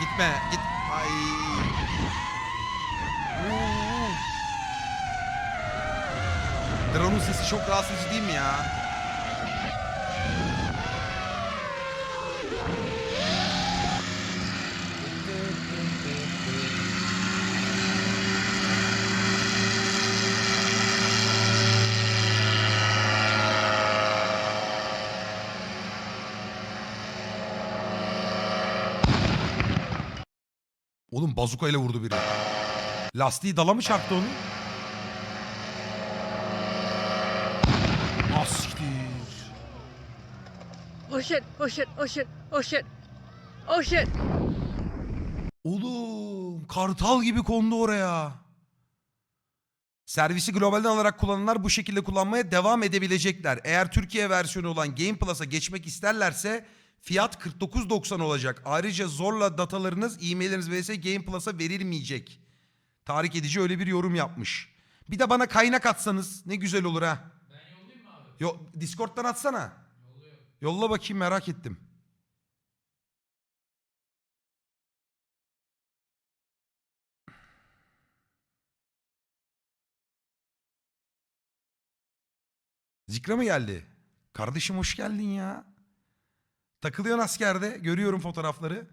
gitme. Git. Ay. Drone'un sesi çok rahatsız değil mi ya? Oğlum bazuka ile vurdu biri. Lastiği dala mı çarptı onu? Ah siktir. Oh shit, oh shit, oh shit, oh shit. Oh shit. Oğlum kartal gibi kondu oraya. Servisi globalden alarak kullananlar bu şekilde kullanmaya devam edebilecekler. Eğer Türkiye versiyonu olan Game Plus'a geçmek isterlerse fiyat 49.90 olacak. Ayrıca zorla datalarınız, e-mailleriniz vs Game Plus'a verilmeyecek. Tarık Edici öyle bir yorum yapmış. Bir de bana kaynak atsanız ne güzel olur ha. Ben yollayayım mı abi? Yo, Discord'dan atsana. Yolla bakayım merak ettim. Zikra mı geldi? Kardeşim hoş geldin ya. Takılıyorsun askerde. Görüyorum fotoğrafları.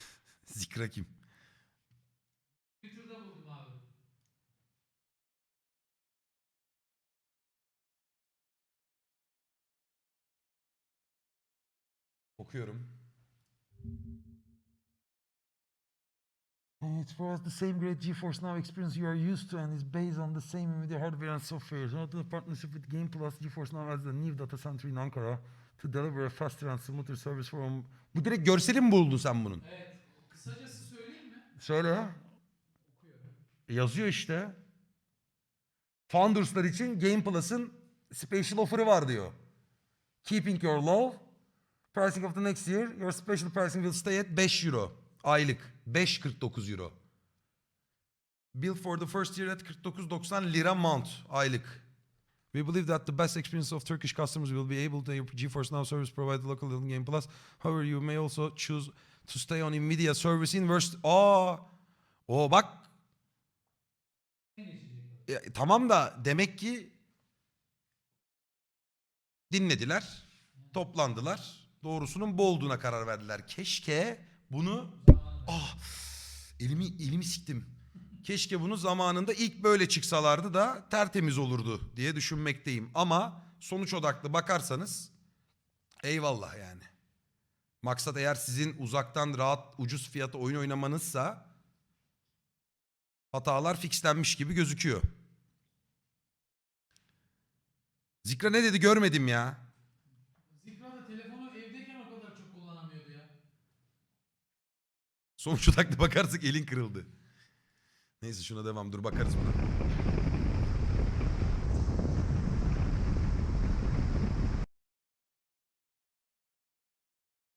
Zikra kim? Twitter'da buldum abi. Okuyorum. And It's for us the same great GeForce Now experience you are used to and is based on the same NVIDIA hardware and software. So the partnership with Game Plus, GeForce Now has a new data center in Ankara to deliver a faster and smoother service from... Bu direkt görseli mi buldun sen bunun? Evet. Kısacası söyleyeyim mi? Söyle. Okuyorum. Yazıyor işte. Founders'lar için Game Plus'ın special offer'ı var diyor. Keeping your low. Pricing of the next year. Your special pricing will stay at 5 euro. Aylık. 5.49 euro. Bill for the first year at 49.90 lira month. Aylık. We believe that the best experience of Turkish customers will be able to GeForce Now service provided locally on Game Plus. However, you may also choose to stay on Nvidia service in worst... Aa! O bak e, tamam da demek ki dinlediler, toplandılar. Doğrusunun bu olduğuna karar verdiler. Keşke bunu ah elimi elimi siktim. Keşke bunu zamanında ilk böyle çıksalardı da tertemiz olurdu diye düşünmekteyim. Ama sonuç odaklı bakarsanız eyvallah yani. Maksat eğer sizin uzaktan rahat ucuz fiyata oyun oynamanızsa hatalar fixlenmiş gibi gözüküyor. Zikra ne dedi görmedim ya. Zikra da telefonu evdeyken o kadar çok kullanamıyordu ya. Sonuç odaklı bakarsak elin kırıldı. Neyse şuna devam dur bakarız buna.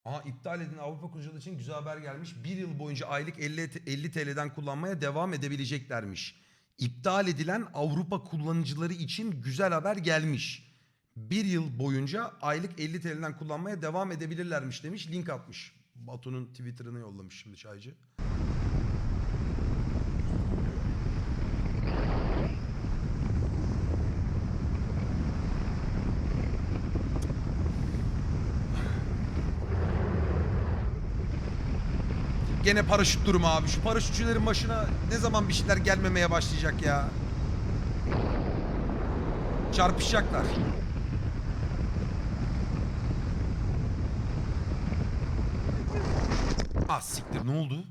Aa iptal edin Avrupa kullanıcıları için güzel haber gelmiş. Bir yıl boyunca aylık 50, T- 50 TL'den kullanmaya devam edebileceklermiş. İptal edilen Avrupa kullanıcıları için güzel haber gelmiş. Bir yıl boyunca aylık 50 TL'den kullanmaya devam edebilirlermiş demiş. Link atmış. Batu'nun Twitter'ını yollamış şimdi çaycı. Gene paraşüt durumu abi. Şu paraşütçülerin başına ne zaman bir şeyler gelmemeye başlayacak ya. Çarpışacaklar. Ah siktir ne oldu?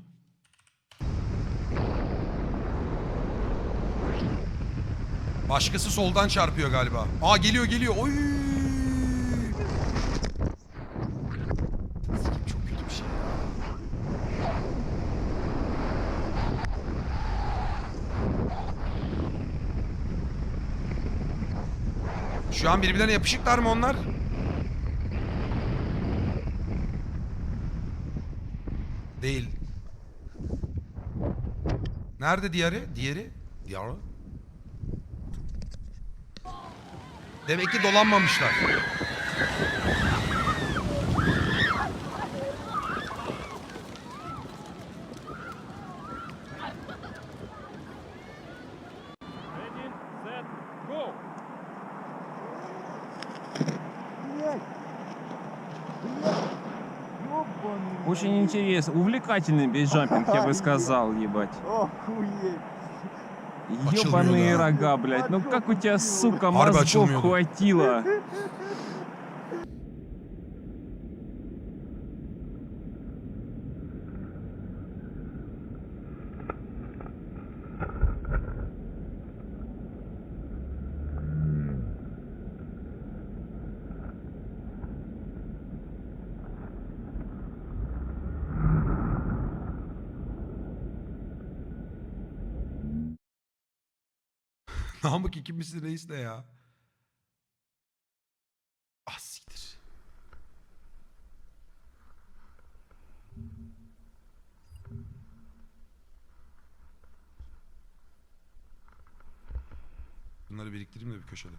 Başkası soldan çarpıyor galiba. Aa geliyor geliyor. Oy! Çok kötü bir şey. Şu an birbirlerine yapışıklar mı onlar? Değil. Nerede diğeri? Diğeri? Diğeri? Demek ki dolanmamışlar. Очень интересно. Увлекательный бейджампинг, я бы сказал, ебать. Ебаные рога, блядь. Ну как у тебя, сука, мозгов хватило? Namık ikimiz reis ne ya? Ah. Bunları biriktireyim de bir köşede.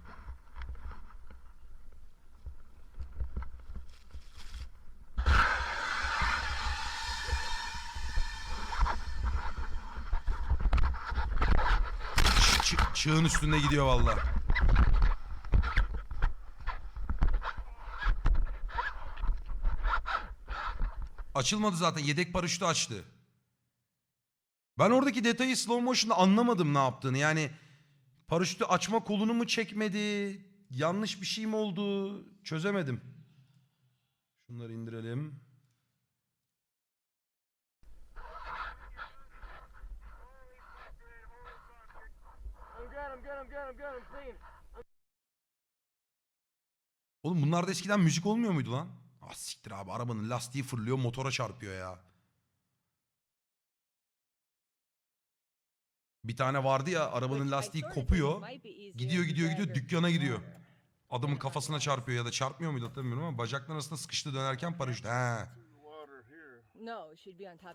Çığın üstünde gidiyor valla. Açılmadı zaten. Yedek paraşütü açtı. Ben oradaki detayı slow motion'da anlamadım ne yaptığını. Yani paraşütü açma kolunu mu çekmedi? Yanlış bir şey mi oldu? Çözemedim. Şunları indirelim. Oğlum bunlarda eskiden müzik olmuyor muydu lan? Ah siktir abi arabanın lastiği fırlıyor motora çarpıyor ya. Bir tane vardı ya arabanın lastiği kopuyor. Gidiyor gidiyor gidiyor dükkana gidiyor. Adamın kafasına çarpıyor ya da çarpmıyor muydu hatırlamıyorum ama bacaklar arasında sıkıştı dönerken paraşüt. He.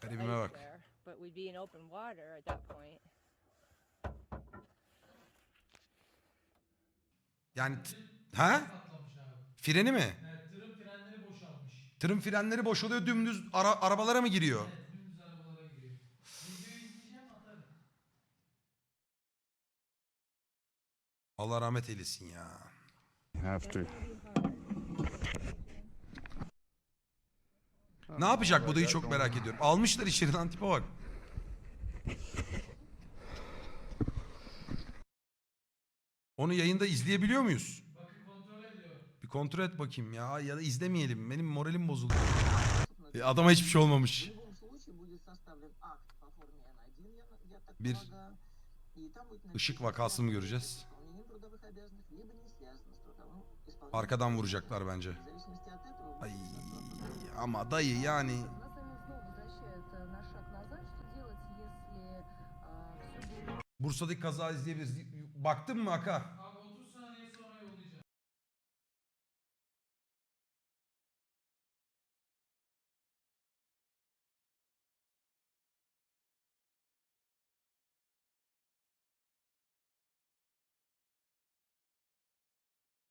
Garibime bak. there, but we'd be in open water at that point. Yani abi. Freni mi? Evet, tırın frenleri boşalmış. Tırın frenleri boşalıyor dümdüz ara- arabalara mı giriyor? Evet, dümdüz arabalara giriyor. Videoyu izleyeceğim atarım. Allah rahmet eylesin ya. Have to. Ne yapacak bu dayı çok merak ediyorum. Almışlar içeri lan tipe bak. Onu yayında izleyebiliyor muyuz? Bakın kontrol ediyor. Bir kontrol et bakayım ya ya da izlemeyelim. Benim moralim bozuldu. E, adama hiçbir şey olmamış. Bir ışık vakası mı göreceğiz? Arkadan vuracaklar bence. Ay ama dayı yani Bursa'daki kaza izleyebiliriz. Baktın mı Aka?